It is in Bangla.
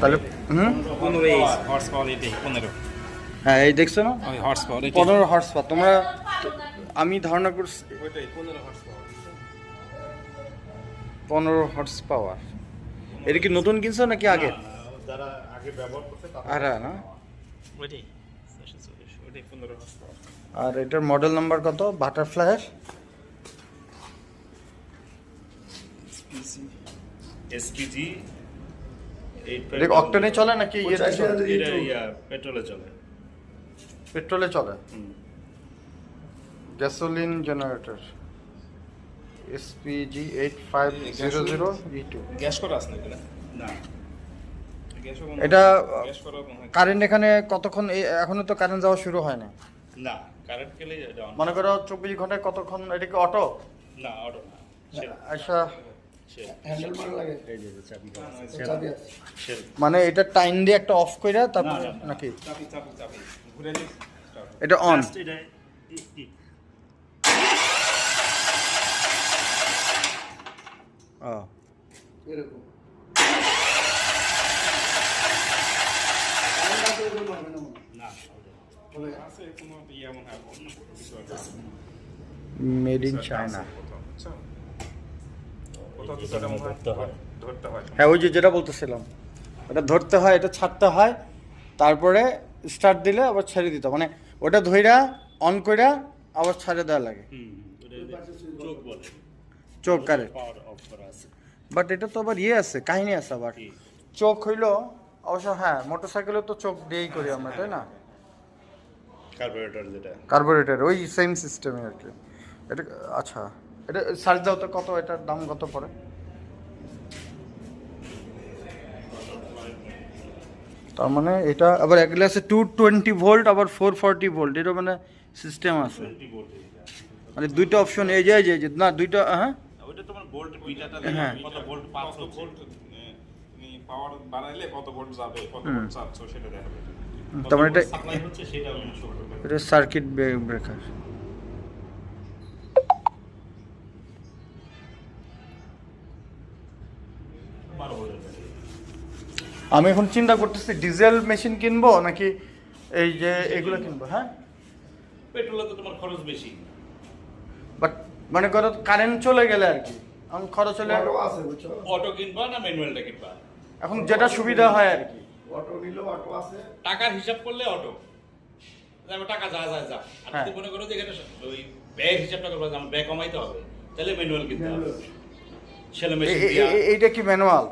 তাহলে, হুম? পনেরো হর্স পাওয়ার পনেরো হ্যাঁ এই দেখছ না? হর্স পাওয়ার পনেরো হর্স পাওয়ার তোমরা আমি ধারণা করছি পনেরো হর্স পাওয়ার এটা কি নতুন কিনছো নাকি আগে? না। আর এটার মডেল নাম্বার কত? বাটারফ্লাইয়ের এসপিজি এটা অক্টেনে চলে নাকি ইয়েতে চলে? এটা ইয়া পেট্রোলে চলে। পেট্রোলে চলে। Gasoline generator SPG eight five zero zero E two. Gas করা আছে নাকি? না। না এটা কারেন্ট এখানে কতক্ষণ এখনও তো কারেন্ট যাওয়া শুরু হয় না না কারেন্ট গেলে মনে করো চব্বিশ ঘন্টায় কতক্ষণ এটা কি অটো? না অটো না আচ্ছা মানে এটা টাইম দিয়ে একটা অফ করে তারপরে। নাকি। এটা অন। মেড ইন চায়না হয় ধরতে হয়। ধরতে হয় হ্যাঁ ওই যে যেটা বলতেছিলাম। এটা ধরতে হয় এটা ছাড়তে হয় তারপরে স্টার্ট দিলে আবার ছেড়ে দিতে মানে ওটা ধইরা অন কইরা আবার ছাড়ে দেওয়া লাগে। চোখ করা বাট এটা তো আবার ইয়ে আছে কাহিনী আছে আবার। চোখ হইল অবশ্য হ্যাঁ মোটরসাইকেলে তো চোখ দিয়েই করি আমরা তাই না? কার্বোরেটর যেটা। কার্বোরেটর ওই সেম সিস্টেমে আর কি। এটা আচ্ছা। এটা সার্চ দাও তো কত এটার দাম কত পড়ে? তার মানে এটা আবার এক গ্লাসে টু টোয়েন্টি ভোল্ট আবার ফোর ফর্টি ভোল্ট এটা মানে সিস্টেম আছে। মানে দুইটা অপশন এই যে এই যে না দুইটা হ্যাঁ? ওইটা তোমার ভোল্ট মিটারটা হ্যাঁ। কত ভোল্ট পাঁচ কত ভোল্ট আমি এখন চিন্তা করতেছি ডিজেল মেশিন কিনবো নাকি এই যে এগুলো কিনবো হ্যাঁ? পেট্রোলে তো তোমার খরচ বেশি। বাট মনে করো কারেন্ট চলে গেলে আর কি আমি খরচ হলে অটো আছে বুঝছ? অটো কিনবা না ম্যানুয়ালটা কিনবা? এখন যেটা সুবিধা হয় আর কি। অটো নিলেও অটো আছে। টাকার হিসাব করলে অটো টাকা যা যা যা। আর হ্যাঁ। মনে করো যে এখানে ওই ব্যয়ের হিসাবটা করব যে আমার ব্যয় কমাইতে হবে তাহলে ম্যানুয়াল কিনতে হবে। ছেলে মেয়ে এইটা কি ম্যানুয়াল